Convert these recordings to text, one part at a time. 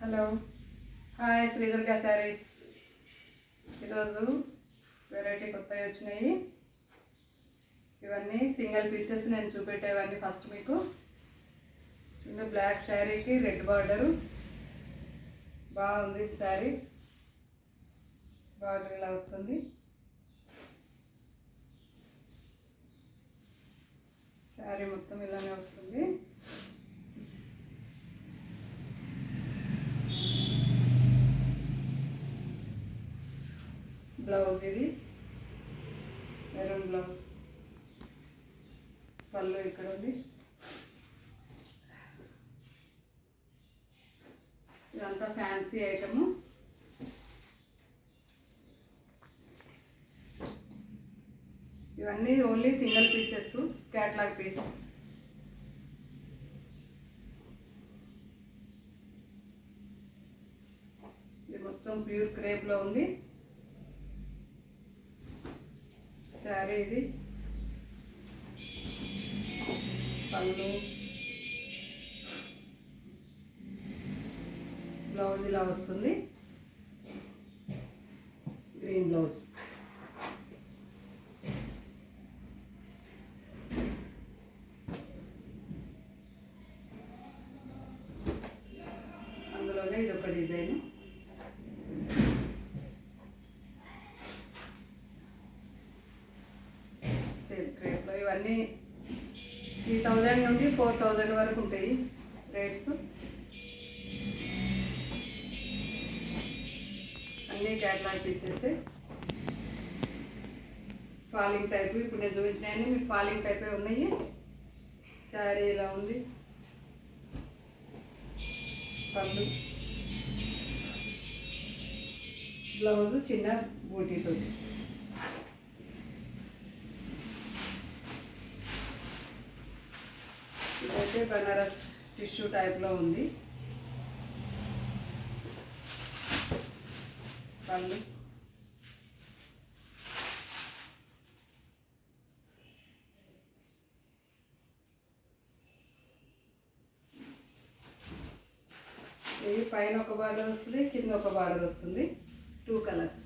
Hello hi Sri Durga saris ఈరోజు variety కొత్తవి వచ్చినాయి. ఇవన్నీ సింగిల్ పీసెస్ నేను చూపెట్టేవన్నీ ఫస్ట్ మీకు. చూడండి బ్లాక్ శారీకి రెడ్ బార్డరు బాగుంది శారీ. బార్డర్ ఇలా వస్తుంది. శారీ మొత్తం ఇలానే వస్తుంది. బ్లౌజ్ ఇది. మెరూన్ బ్లౌజ్ పళ్ళు ఇక్కడ ఉంది. ఇదంతా ఫ్యాన్సీ ఐటము. ఇవన్నీ only single pieces catalogue pieces ఇది మొత్తం ప్యూర్ క్రేప్లో ఉంది. శారీ ఇది. పళ్ళు. బ్లౌజ్ ఇలా వస్తుంది. Green blouse. అందులోనే ఇది ఒక డిజైన్ సేమ్ క్రేప్లో ఇవన్నీ త్రీ థౌజండ్ నుండి ఫోర్ థౌజండ్ వరకు ఉంటాయి రేట్స్ అన్నీ క్యాటలాగ్ పీసెస్ ఫాలింగ్ టైప్ ఇప్పుడు నేను చూపించినాయని మీకు ఫాలింగ్ టైపే ఉన్నాయి. శారీ ఇలా ఉంది? పళ్ళు. బ్లౌజ్ చిన్న బూటీతో ఇదైతే బనారస్ టిష్యూ టైప్లో ఉంది. పళ్ళు. ఇది పైన ఒక బార్డర్ వస్తుంది కింద ఒక బార్డర్ వస్తుంది. టూ కలర్స్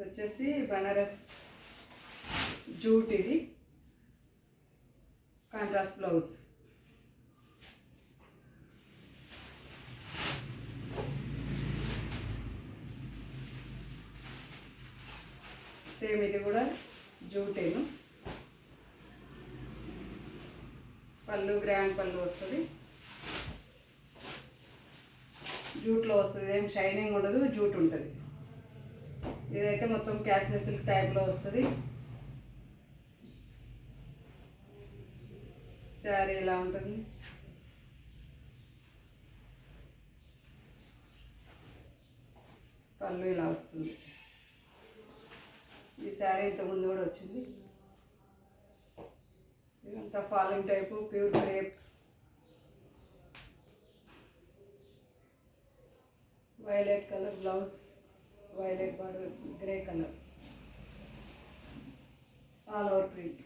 ఇది వచ్చేసి బనారస్ జూట్ ఇది కాంట్రాస్ట్ బ్లౌజ్. సేమ్ ఇది కూడా జూటేను. పళ్ళు గ్రాండ్ పళ్ళు వస్తుంది. జూట్లో వస్తుంది. ఏం షైనింగ్ ఉండదు జూట్ ఉంటుంది. ఇదైతే మొత్తం క్యాష్మీర్ సిల్క్ టైప్లో వస్తుంది. శారీ ఇలా ఉంటుంది? పళ్ళు ఇలా వస్తుంది. ఈ శారీ ఇంతకుముందు కూడా వచ్చింది. ఇదంతా falling type pure crepe. Violet colour blouse. Violet border వచ్చింది grey colour. All over print.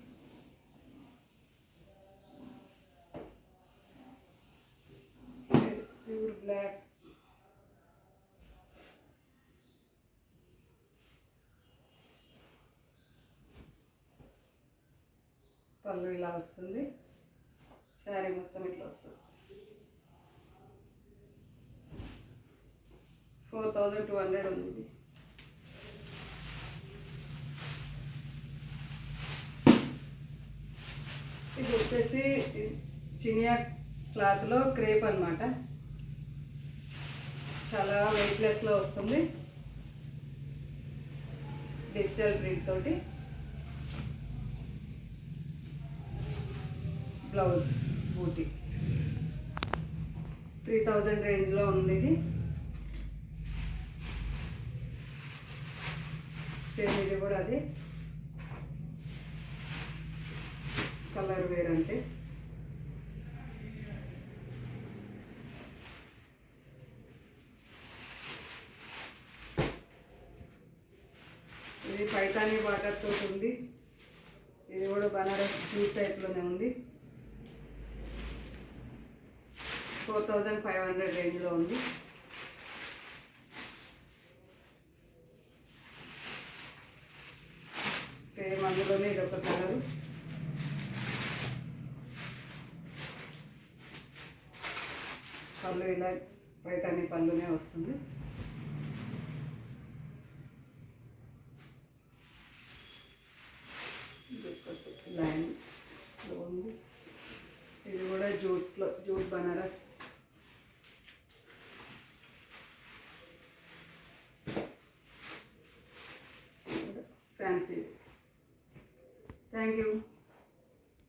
Pure black పళ్ళు ఇలా వస్తుంది. శారీ మొత్తం ఇట్లా వస్తుంది. ఫోర్ థౌజండ్ టూ హండ్రెడ్ ఉంది. ఇది వచ్చేసి చినియా క్లాత్లో క్రేప్ అనమాట చాలా వెయిట్లెస్లో వస్తుంది. డిజిటల్ ప్రింట్ తోటి. బ్లౌజ్ బూటీ. త్రీ థౌజండ్ రేంజ్లో ఉంది ఇది. సేమ్ ఇది కూడా అది. కలర్ వేరంటే అంటే ఇది పైతానీ బార్డర్ తోటి ఉంది. ఇది కూడా బనారస్ జూట్ టైప్లోనే ఉంది. ఫోర్ థౌజండ్ ఫైవ్ హండ్రెడ్ రేంజ్లో ఉంది. సేమ్ అందులోనే ఇది ఒక కలరు. పళ్ళు ఇలా పైతాని పళ్ళునే వస్తుంది. ఇది కూడా జూట్లో jute Banaras. Fancy. Thank you.